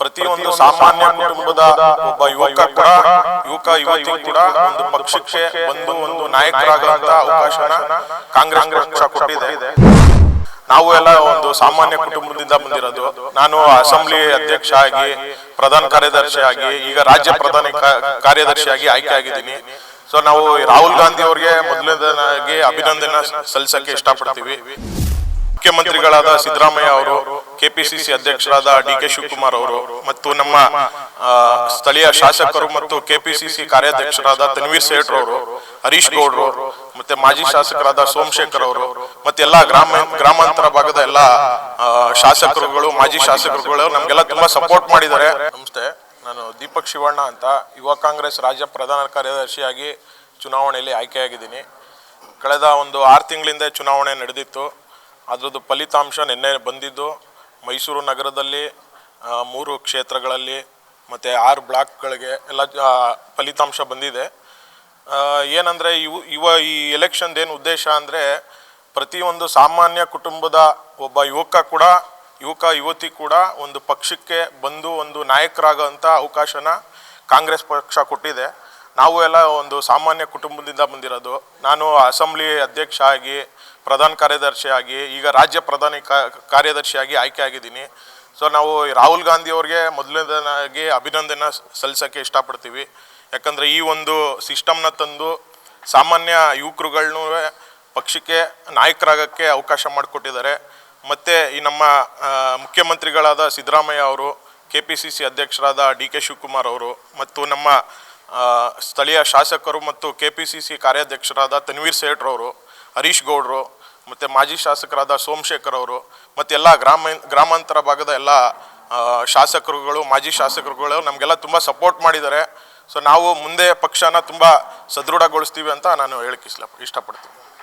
ಪ್ರತಿಯೊಂದು ಸಾಮಾನ್ಯ ಕುಟುಂಬದ ಒಬ್ಬ ಯುವಕ ಕೂಡ ಯುವಕ ಯುವತಿ ಕೂಡ ಒಂದು ಪಕ್ಷಕ್ಕೆ ಒಂದು ಒಂದು ನಾಯಕರಾಗುವಂತ ಅವಕಾಶನ ಕಾಂಗ್ರೆಸ್ ಪಕ್ಷ ಕೊಟ್ಟಿದೆ. ನಾವು ಎಲ್ಲ ಒಂದು ಸಾಮಾನ್ಯ ಕುಟುಂಬದಿಂದ ಬಂದಿರೋದು. ನಾನು ಅಸೆಂಬ್ಲಿ ಅಧ್ಯಕ್ಷ ಆಗಿ ಪ್ರಧಾನ ಕಾರ್ಯದರ್ಶಿ ಆಗಿ ಈಗ ರಾಜ್ಯ ಪ್ರಧಾನ ಕಾರ್ಯದರ್ಶಿಯಾಗಿ ಆಯ್ಕೆ ಆಗಿದ್ದೀನಿ. ಸೊ ನಾವು ರಾಹುಲ್ ಗಾಂಧಿ ಅವರಿಗೆ ಮೊದಲನೇದಾಗಿ ಅಭಿನಂದನೆ ಸಲ್ಲಿಸಕ್ಕೆ ಇಷ್ಟಪಡ್ತೀವಿ. ಮುಖ್ಯಮಂತ್ರಿಗಳಾದ ಸಿದ್ದರಾಮಯ್ಯ ಅವರು, ಕೆಪಿಸಿಸಿ ಅಧ್ಯಕ್ಷರಾದ ಡಿ ಕೆ ಶಿವಕುಮಾರ್ ಅವರು ಮತ್ತು ನಮ್ಮ ಸ್ಥಳೀಯ ಶಾಸಕರು ಮತ್ತು ಕೆಪಿಸಿಸಿ ಕಾರ್ಯಾಧ್ಯಕ್ಷರಾದ ತನ್ವೀರ್ ಸೇಠ್ ಅವರು ಹರೀಶ್ ಗೌಡ್ರು ಮತ್ತೆ ಮಾಜಿ ಶಾಸಕರಾದ ಸೋಮಶೇಖರ್ ಅವರು ಮತ್ತೆ ಎಲ್ಲಾ ಗ್ರಾಮ, ಗ್ರಾಮಾಂತರ ಭಾಗದ ಎಲ್ಲಾ ಶಾಸಕರುಗಳು, ಮಾಜಿ ಶಾಸಕರುಗಳು ನಮ್ಗೆಲ್ಲ ತುಂಬಾ ಸಪೋರ್ಟ್ ಮಾಡಿದ್ದಾರೆ. ನಮಸ್ತೆ, ನಾನು ದೀಪಕ್ ಶಿವಣ್ಣ ಅಂತ ಯುವ ಕಾಂಗ್ರೆಸ್ ರಾಜ್ಯ ಪ್ರಧಾನ ಕಾರ್ಯದರ್ಶಿಯಾಗಿ ಚುನಾವಣೆಯಲ್ಲಿ ಆಯ್ಕೆಯಾಗಿದ್ದೀನಿ. ಕಳೆದ ಒಂದು ಆರು ತಿಂಗಳಿಂದ ಚುನಾವಣೆ ನಡೆದಿತ್ತು. ಅದರದ್ದು ಫಲಿತಾಂಶ ನಿನ್ನೆ ಬಂದಿದ್ದು ಮೈಸೂರು ನಗರದಲ್ಲಿ ಮೂರು ಕ್ಷೇತ್ರಗಳಲ್ಲಿ ಮತ್ತು ಆರು ಬ್ಲಾಕ್ಗಳಿಗೆ ಎಲ್ಲ ಫಲಿತಾಂಶ ಬಂದಿದೆ. ಏನಂದರೆ ಏನಂದ್ರೆ ಇವು, ಇವ ಈ ಎಲೆಕ್ಷನ್ದು ಏನು ಉದ್ದೇಶ ಅಂದರೆ ಪ್ರತಿಯೊಂದು ಸಾಮಾನ್ಯ ಕುಟುಂಬದ ಒಬ್ಬ ಯುವಕ ಕೂಡ, ಯುವಕ, ಯುವತಿ ಕೂಡ ಒಂದು ಪಕ್ಷಕ್ಕೆ ಬಂದು ಒಂದು ನಾಯಕರಾಗೋಂಥ ಅವಕಾಶನ ಕಾಂಗ್ರೆಸ್ ಪಕ್ಷ ಕೊಟ್ಟಿದೆ. ನಾವು ಎಲ್ಲ ಒಂದು ಸಾಮಾನ್ಯ ಕುಟುಂಬದಿಂದ ಬಂದಿರೋದು. ನಾನು ಅಸೆಂಬ್ಲಿ ಅಧ್ಯಕ್ಷ ಆಗಿ ಪ್ರಧಾನ ಕಾರ್ಯದರ್ಶಿ ಆಗಿ ಈಗ ರಾಜ್ಯ ಪ್ರಧಾನ ಕಾರ್ಯದರ್ಶಿಯಾಗಿ ಆಯ್ಕೆ ಆಗಿದ್ದೀನಿ. ಸೊ ನಾವು ರಾಹುಲ್ ಗಾಂಧಿ ಅವ್ರಿಗೆ ಮೊದಲನೇದಾಗಿ ಅಭಿನಂದನೆ ಸಲ್ಲಿಸೋಕ್ಕೆ ಇಷ್ಟಪಡ್ತೀವಿ. ಯಾಕಂದರೆ ಈ ಒಂದು ಸಿಸ್ಟಮ್ನ ತಂದು ಸಾಮಾನ್ಯ ಯುವಕರುಗಳ್ನೂ ಪಕ್ಷಕ್ಕೆ, ನಾಯಕರಾಗಕ್ಕೆ ಅವಕಾಶ ಮಾಡಿಕೊಟ್ಟಿದ್ದಾರೆ. ಮತ್ತು ಈ ನಮ್ಮ ಮುಖ್ಯಮಂತ್ರಿಗಳಾದ ಸಿದ್ದರಾಮಯ್ಯ ಅವರು ಕೆ ಪಿ ಸಿ ಸಿ ಅಧ್ಯಕ್ಷರಾದ ಡಿ ಕೆ ಶಿವಕುಮಾರ್ ಅವರು, ಮತ್ತು ನಮ್ಮ ಸ್ಥಳೀಯ ಶಾಸಕರು ಮತ್ತು ಕೆ ಪಿ ಸಿ ಸಿ ಕಾರ್ಯಾಧ್ಯಕ್ಷರಾದ ತನ್ವೀರ್ ಸೇಠ್ರವರು, ಹರೀಶ್ ಗೌಡ್ರು, ಮತ್ತು ಮಾಜಿ ಶಾಸಕರಾದ ಸೋಮಶೇಖರ್ ಅವರು, ಮತ್ತು ಎಲ್ಲ ಗ್ರಾಮ, ಗ್ರಾಮಾಂತರ ಭಾಗದ ಎಲ್ಲ ಶಾಸಕರುಗಳು, ಮಾಜಿ ಶಾಸಕರುಗಳು ನಮಗೆಲ್ಲ ತುಂಬ ಸಪೋರ್ಟ್ ಮಾಡಿದ್ದಾರೆ. ಸೊ ನಾವು ಮುಂದೆ ಪಕ್ಷನ ತುಂಬ ಸದೃಢಗೊಳಿಸ್ತೀವಿ ಅಂತ ನಾನು ಹೇಳಕ್ಕೆ ಇಷ್ಟ, ಇಷ್ಟಪಡ್ತೀನಿ.